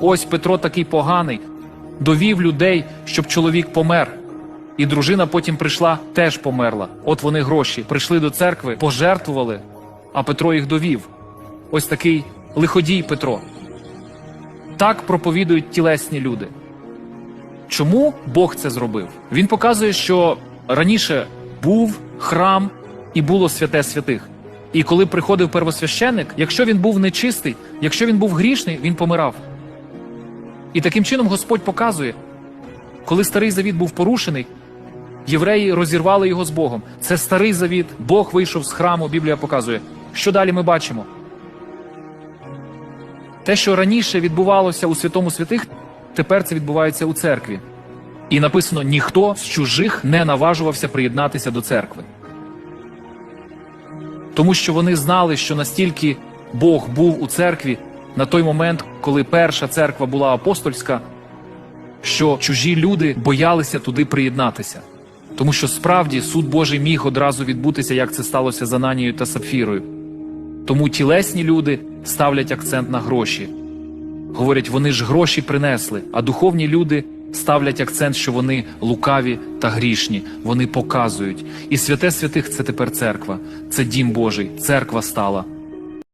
Ось Петро такий поганий, довів людей, щоб чоловік помер. І дружина потім прийшла, теж померла. От вони гроші прийшли до церкви, пожертвували, а Петро їх довів. Ось такий лиходій Петро. Так проповідують тілесні люди. Чому Бог це зробив? Він показує, що раніше був храм і було святе святих. І коли приходив первосвященник, якщо він був нечистий, якщо він був грішний, він помирав. І таким чином Господь показує, коли старий завіт був порушений, євреї розірвали його з Богом. Це старий завіт, Бог вийшов з храму, Біблія показує. Що далі ми бачимо? Те, що раніше відбувалося у святому святих, тепер це відбувається у церкві. І написано: ніхто з чужих не наважувався приєднатися до церкви. Тому що вони знали, що настільки Бог був у церкві на той момент, коли перша церква була апостольська, що чужі люди боялися туди приєднатися. Тому що справді суд Божий міг одразу відбутися, як це сталося з Ананією та Сапфірою. Тому тілесні люди ставлять акцент на гроші. Говорять, вони ж гроші принесли, а духовні люди ставлять акцент, що вони лукаві та грішні. Вони показують. І святе святих це тепер церква, це дім Божий, церква стала.